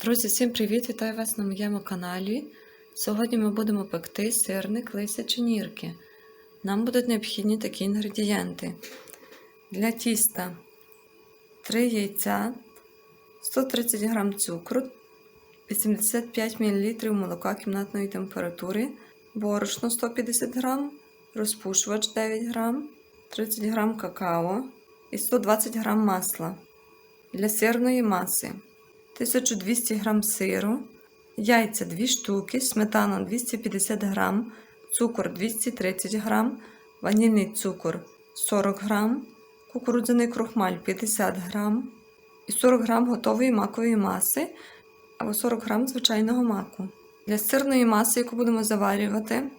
Друзі, всім привіт! Вітаю вас на моєму каналі. Сьогодні ми будемо пекти сирник лисячі нірки. Нам будуть необхідні такі інгредієнти. Для тіста 3 яйця, 130 г цукру, 85 мл молока кімнатної температури, борошно 150 г, розпушувач 9 г, 30 г какао і 120 г масла. Для сирної маси 1200 г сиру, яйця 2 штуки, сметана 250 г, цукор 230 г, ванільний цукор 40 г, кукурудзяний крохмаль 50 г і 40 г готової макової маси або 40 г звичайного маку. Для сирної маси, яку будемо заварювати,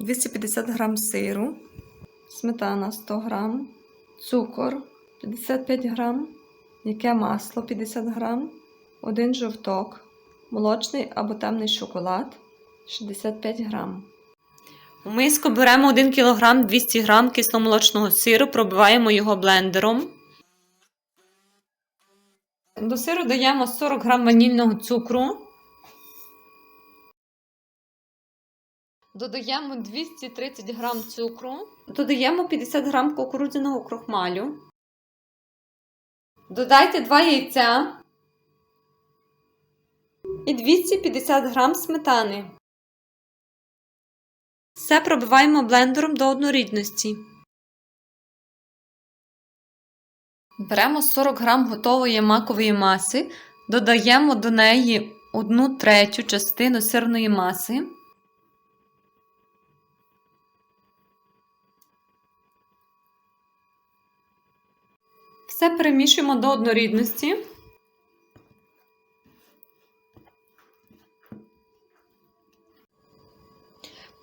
250 г сиру, сметана 100 г, цукор 55 г, яке масло 50 г, 1 жовток, молочний або темний шоколад 65 грам. У миску беремо 1 кг 200 г кисломолочного сиру, пробиваємо його блендером. До сиру даємо 40 г ванільного цукру. Додаємо 230 г цукру. Додаємо 50 г кукурудзяного крохмалю. Додайте 2 яйця і 250 г сметани. Все пробиваємо блендером до однорідності. Беремо 40 г готової макової маси, додаємо до неї 1 третю частину сирної маси. Все перемішуємо до однорідності.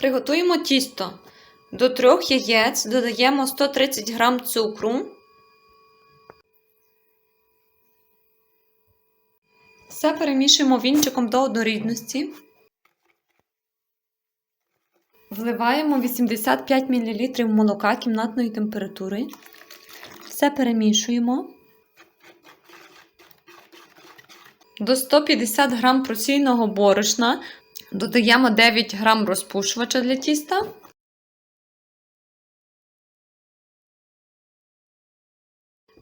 Приготуємо тісто. До трьох яєць додаємо 130 г цукру. Все перемішуємо вінчиком до однорідності. Вливаємо 85 мл молока кімнатної температури. Все перемішуємо. До 150 г просійного борошна додаємо 9 г розпушувача для тіста.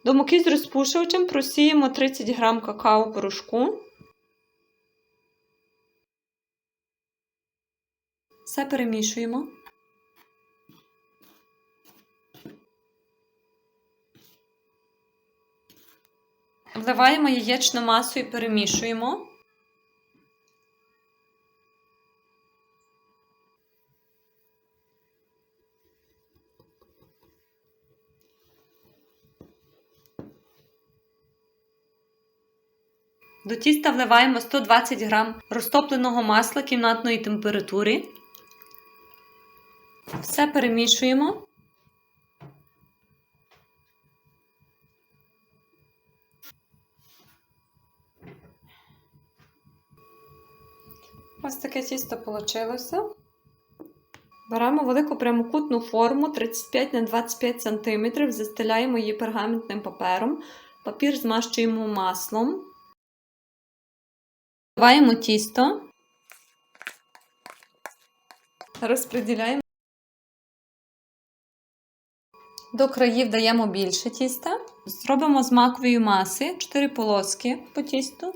До муки з розпушувачем просіємо 30 г какао порошку. Все перемішуємо. Вливаємо яєчну масу і перемішуємо. До тіста вливаємо 120 г розтопленого масла кімнатної температури. Все перемішуємо. Ось таке тісто вийшло. Беремо велику прямокутну форму 35 на 25 см, застеляємо її пергаментним папером, папір змащуємо маслом. Вливаємо тісто, розподіляємо. До країв даємо більше тіста. Зробимо з макової маси 4 полоски по тісту.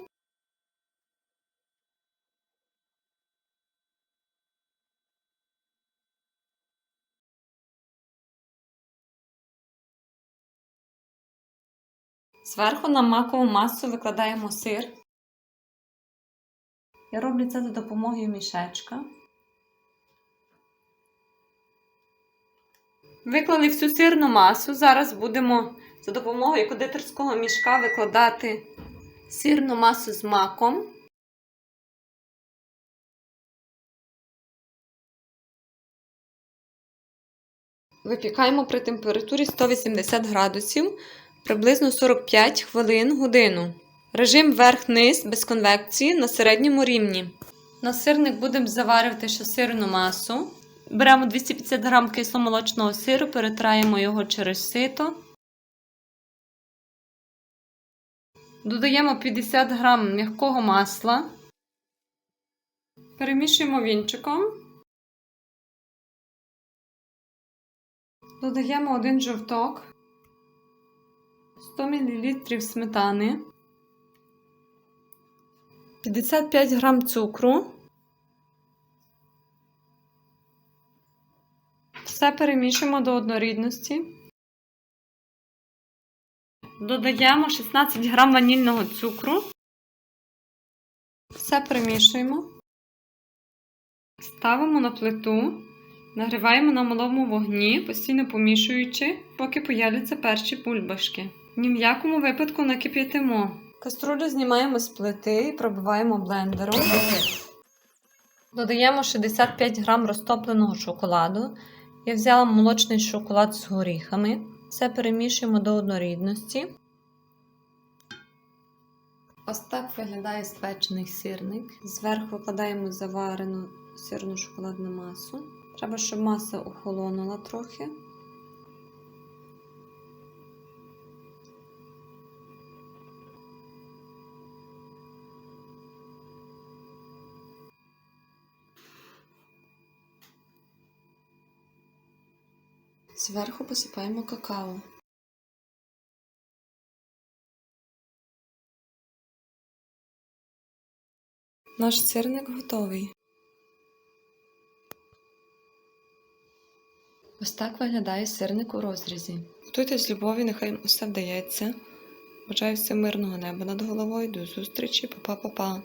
Зверху на макову масу викладаємо сир. Я роблю це за допомогою мішечка. Виклали всю сирну масу. Зараз будемо за допомогою кондитерського мішка викладати сирну масу з маком. Випікаємо при температурі 180 градусів приблизно 45 хвилин годину. Режим верх-низ без конвекції на середньому рівні. На сирник будемо заварювати ще сирну масу. Беремо 250 г кисломолочного сиру, перетраємо його через сито. Додаємо 50 грам м'якого масла. Перемішуємо вінчиком. Додаємо один жовток, 100 мл сметани, 55 грам цукру. Все перемішуємо до однорідності. Додаємо 16 грам ванільного цукру. Все перемішуємо. Ставимо на плиту. Нагріваємо на малому вогні, постійно помішуючи, поки появляться перші бульбашки. Ні в якому випадку не кип'ятимо. Каструлю знімаємо з плити і пробиваємо блендером. Додаємо 65 грам розтопленого шоколаду. Я взяла молочний шоколад з горіхами. Все перемішуємо до однорідності. Ось так виглядає спечений сирник. Зверху викладаємо заварену сирну шоколадну масу. Треба, щоб маса охолонула трохи. Зверху посипаємо какао. Наш сирник готовий. Ось так виглядає сирник у розрізі. Готуйте з любов'ю, нехай усе вдається. Бажаю всім мирного неба над головою. До зустрічі, па-па-па-па.